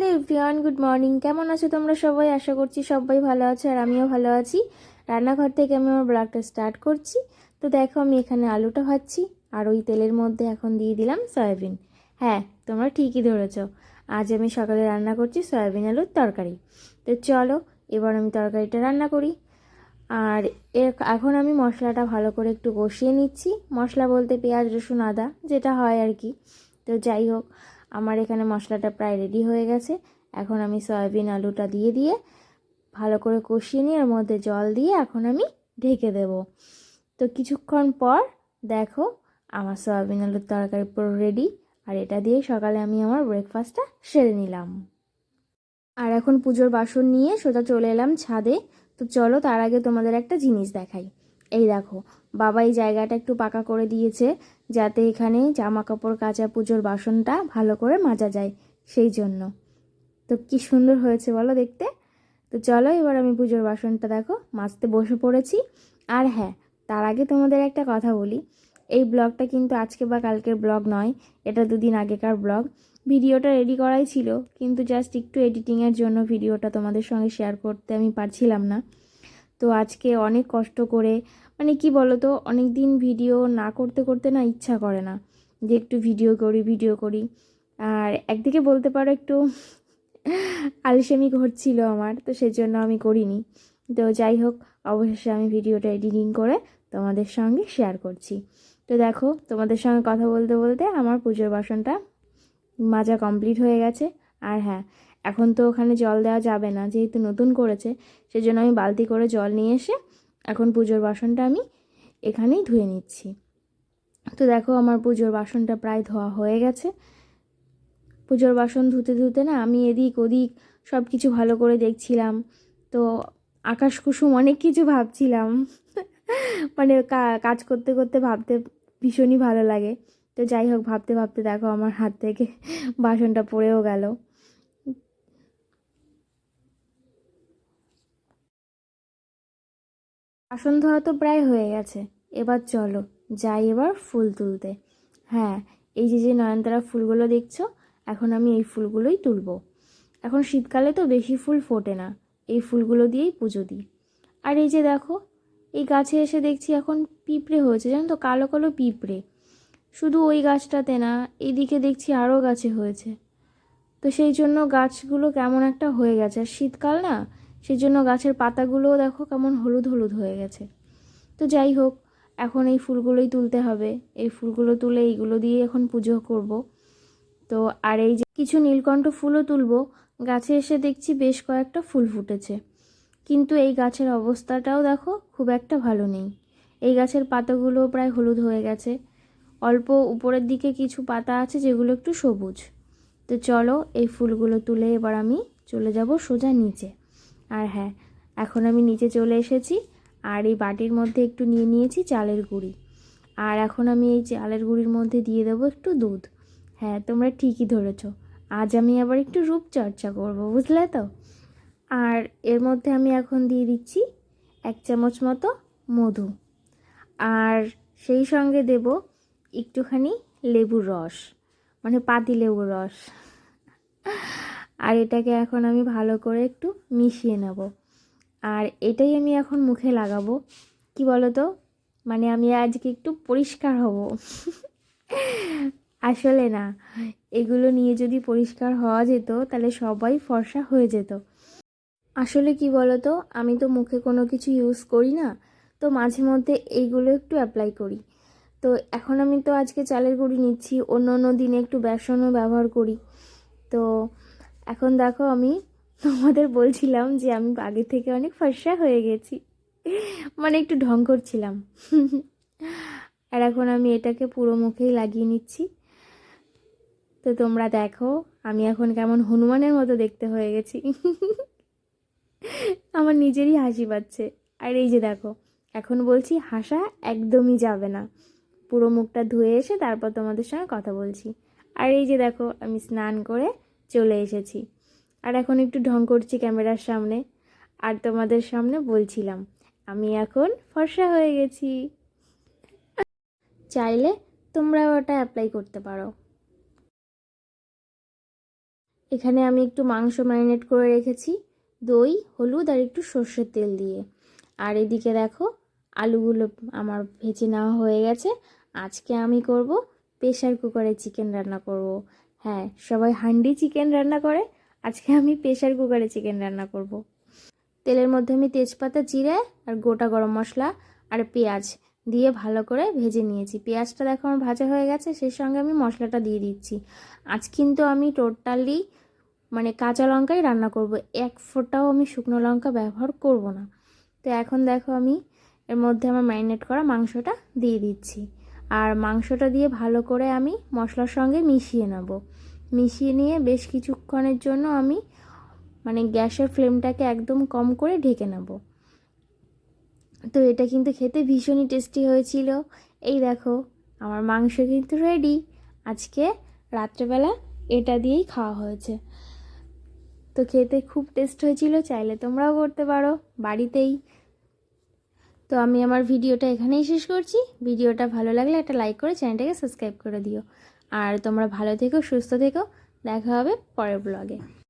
Hello everyone, good morning. কেমন আছো তোমরা সবাই? আশা করছি সবাই ভালো আছো আর আমিও ভালো আছি। রান্নাঘর থেকে আমি আমার ব্লগটা স্টার্ট করছি। তো দেখো, আমি এখানে আলুটা ভাজছি আর ওই তেলের মধ্যে এখন দিয়ে দিলাম সয়াবিন। হ্যাঁ তোমরা ঠিকই ধরেছ। আজ আমি সকালে রান্না করছি সয়াবিন আলুর তরকারি। তো চলো, এবার আমি তরকারিটা রান্না করি। আর এখন আমি মশলাটা ভালো করে একটু কষিয়ে নিচ্ছি। মশলা বলতে পেঁয়াজ, রসুন, আদা, যেটা হয় আর কি। তো যাই হোক আমার এখানে মশলাটা প্রায় রেডি হয়ে গেছে। এখন আমি সয়াবিন, আলুটা দিয়ে দিয়ে ভালো করে কষিয়ে নিয়ে এর মধ্যে জল দিয়ে এখন আমি ঢেকে দেব। তো কিছুক্ষণ পর দেখো আমার সয়াবিন, আলুর তরকারি পুরো রেডি আর এটা দিয়ে সকালে আমি আমার ব্রেকফাস্টটা সেরে নিলাম। আর এখন পুজোর বাসন নিয়ে সোজা চলে এলাম ছাদে। তো চলো তার আগে তোমাদের একটা জিনিস দেখাই। এই দেখো, বাবা এই জায়গাটা একটু পাকা করে দিয়েছে যাতে এখানে জামা কাপড় কাচা পুজোর বাসনটা ভালো করে মাজা যায় সেই জন্য। তো কি সুন্দর হয়েছে বলো দেখতে। তো চলো এবার আমি পুজোর বাসনটা দেখো, মাজতে বসে পড়েছি। আর হ্যাঁ তার আগে তোমাদের একটা কথা বলি। এই ব্লগটা কিন্তু আজকে বা কালকের ব্লগ নয়, এটা দুদিন আগেকার ব্লগ। ভিডিওটা রেডি করাই ছিল, কিন্তু জাস্ট একটু এডিটিংয়ের জন্য ভিডিওটা তোমাদের সঙ্গে শেয়ার করতে আমি পারছিলাম না। তো আজকে অনেক কষ্ট করে মানে কি বলো তো অনেক দিন ভিডিও না করতে করতে না ইচ্ছা করে না যে একটু ভিডিও করি ভিডিও করি। আর একদিকে বলতে পারো একটু আলসেমি ঘটছিল আমার, তো সেজন্য আমি করিনি। তো যাই হোক, অবশেষে আমি ভিডিওটা এডিটিং করে তোমাদের সঙ্গে শেয়ার করছি। তো দেখো, তোমাদের সঙ্গে কথা বলতে বলতে আমার পুজোর বাসনটা মাজা কমপ্লিট হয়ে গেছে। আর হ্যাঁ এখন তো ওখানে জল দেওয়া যাবে না, যেহেতু নতুন করেছে, সেজন্য আমি বালতি করে জল নিয়ে এসে এখন পুজোর বাসনটা আমি এখানেই ধুয়ে নিচ্ছি। তো দেখো আমার পুজোর বাসনটা প্রায় ধোয়া হয়ে গেছে। পুজোর বাসন ধুতে ধুতে না আমি এদিক ওদিক সব কিছু ভালো করে দেখছিলাম। তো আকাশ কুসুম অনেক কিছু ভাবছিলাম। মানে কাজ করতে করতে ভাবতে ভীষণই ভালো লাগে। তো যাই হোক, ভাবতে ভাবতে দেখো আমার হাত থেকে বাসনটা পড়েও গেল। বাসন ধোয়া তো প্রায় হয়ে গেছে। এবার চলো, যাই এবার ফুল তুলতে। হ্যাঁ এই যে যে নয়নতারা ফুলগুলো দেখছ, এখন আমি এই ফুলগুলোই তুলবো। এখন শীতকালে তো বেশি ফুল ফোটে না, এই ফুলগুলো দিয়েই পুজো দিই। আর এই যে দেখো, এই গাছে এসে দেখছি এখন পিঁপড়ে হয়েছে, জানো তো, কালো কালো পিঁপড়ে। শুধু ওই গাছটাতে না এইদিকে দেখছি আরও গাছে হয়েছে। তো সেই জন্য গাছগুলো কেমন একটা হয়ে গেছে। আর শীতকাল না সেই জন্য গাছের পাতাগুলোও দেখো কেমন হলুদ হলুদ হয়ে গেছে। তো যাই হোক, এখন এই ফুলগুলোই তুলতে হবে। এই ফুলগুলো তুলে এইগুলো দিয়ে এখন পুজো করব। তো আর এই যে কিছু নীলকণ্ঠ ফুলও তুলব, গাছে এসে দেখছি বেশ কয়েকটা ফুল ফুটেছে। কিন্তু এই গাছের অবস্থাটাও দেখো খুব একটা ভালো নেই। এই গাছের পাতাগুলো প্রায় হলুদ হয়ে গেছে। অল্প উপরের দিকে কিছু পাতা আছে যেগুলো একটু সবুজ। তো চলো এই ফুলগুলো তুলে এবার আমি চলে যাব সোজা নিচে। আর হ্যাঁ এখন আমি নিচে চলে এসেছি আর এই বাটির মধ্যে একটু নিয়ে নিয়েছি চালের গুঁড়ি। আর এখন আমি এই চালের গুঁড়ির মধ্যে দিয়ে দেবো একটু দুধ। হ্যাঁ তোমরা ঠিকই ধরেছ। আজ আমি আবার একটু রূপচর্চা করব, বুঝলে তো? আর এর মধ্যে আমি এখন দিয়ে দিচ্ছি এক চামচ মতো মধু। আর সেই সঙ্গে দেব একটুখানি লেবুর রস মানে পাতি লেবুর রস। আর এটাকে এখন আমি ভালো করে একটু মিশিয়ে নেব। আর এটাই আমি এখন মুখে লাগাবো। কি বলো তো মানে আমি আজকে একটু পরিষ্কার হব। আসলে না, এগুলো নিয়ে যদি পরিষ্কার হওয়া যেত, তাহলে সবাই ফর্সা হয়ে যেত। আসলে কি বলো তো আমি তো মুখে কোনো কিছু ইউজ করি না, তো মাঝে মধ্যে এইগুলো একটু অ্যাপ্লাই করি। তো এখন আমি তো আজকে চালের গুঁড়ি নিচ্ছি, অন্য অন্য দিনে একটু বেসনও ব্যবহার করি। তো এখন দেখো আমি তোমাদের বলছিলাম যে আমি আগে থেকে অনেক ফর্সা হয়ে গেছি। মানে একটু ঢং করছিলাম। আর এখন আমি এটাকে পুরো মুখেই লাগিয়ে নিচ্ছি। তো তোমরা দেখো, আমি এখন কেমন হনুমানের মতো দেখতে হয়ে গেছি। আমার নিজেরই হাসি পাচ্ছে। আর এই যে দেখো, এখন বলছি হাসা একদমই যাবে না। পুরো মুখটা ধুয়ে এসে তারপর তোমাদের সঙ্গে কথা বলছি। আর এই যে দেখো, আমি স্নান করে চলে এসেছি। আর এখন একটু ঢং করছি ক্যামেরার সামনে। আর তোমাদের সামনে বলছিলাম, আমি এখন ফর্সা হয়ে গেছি। চাইলে তোমরা ওটা অ্যাপ্লাই করতে পারো। এখানে আমি একটু মাংস ম্যারিনেট করে রেখেছি, দই, হলুদ আর একটু সর্ষের তেল দিয়ে। আর এদিকে দেখো, আলুগুলো আমার ভেজে নেওয়া হয়ে গেছে। আজকে আমি করব প্রেশার কুকারে চিকেন রান্না করব। হ্যাঁ সবাই হান্ডি চিকেন রান্না করে। আজকে আমি প্রেশার কুকারে চিকেন রান্না করব। তেলের মধ্যে আমি তেজপাতা, জিরে আর গোটা গরম মশলা আর পেঁয়াজ দিয়ে ভালো করে ভেজে নিয়েছি। পেঁয়াজটা দেখো আমার ভাজা হয়ে গেছে, সেই সঙ্গে আমি মশলাটা দিয়ে দিচ্ছি। আজ কিন্তু আমি টোটালি মানে কাঁচা লঙ্কাই রান্না করব। এক ফোঁটাও আমি শুকনো লঙ্কা ব্যবহার করব না। তো এখন দেখো আমি এর মধ্যে আমার ম্যারিনেট করা মাংসটা দিয়ে দিচ্ছি। আর মাংসটা দিয়ে ভালো করে আমি মশলার সঙ্গে মিশিয়ে নেব। মিশিয়ে নিয়ে বেশ কিছুক্ষণের জন্য আমি মানে গ্যাসের ফ্লেমটাকে একদম কম করে ঢেকে নেব। তো এটা কিন্তু খেতে ভীষণই টেস্টি হয়েছিল। এই দেখো, আমার মাংস কিন্তু রেডি আজকে রাত্রেবেলা এটা দিয়েই খাওয়া হয়েছে। তো খেতে খুব টেস্ট হয়েছিল, চাইলে তোমরাও করতে পারো। বাড়িতেই তো আমি আমার ভিডিওটা এখানেই শেষ করছি। ভিডিওটা ভালো লাগলে একটা লাইক করে চ্যানেলটাকে সাবস্ক্রাইব করে দিও। আর তোমরা ভালো থেকো, সুস্থ থেকো। দেখা হবে পরের ব্লগে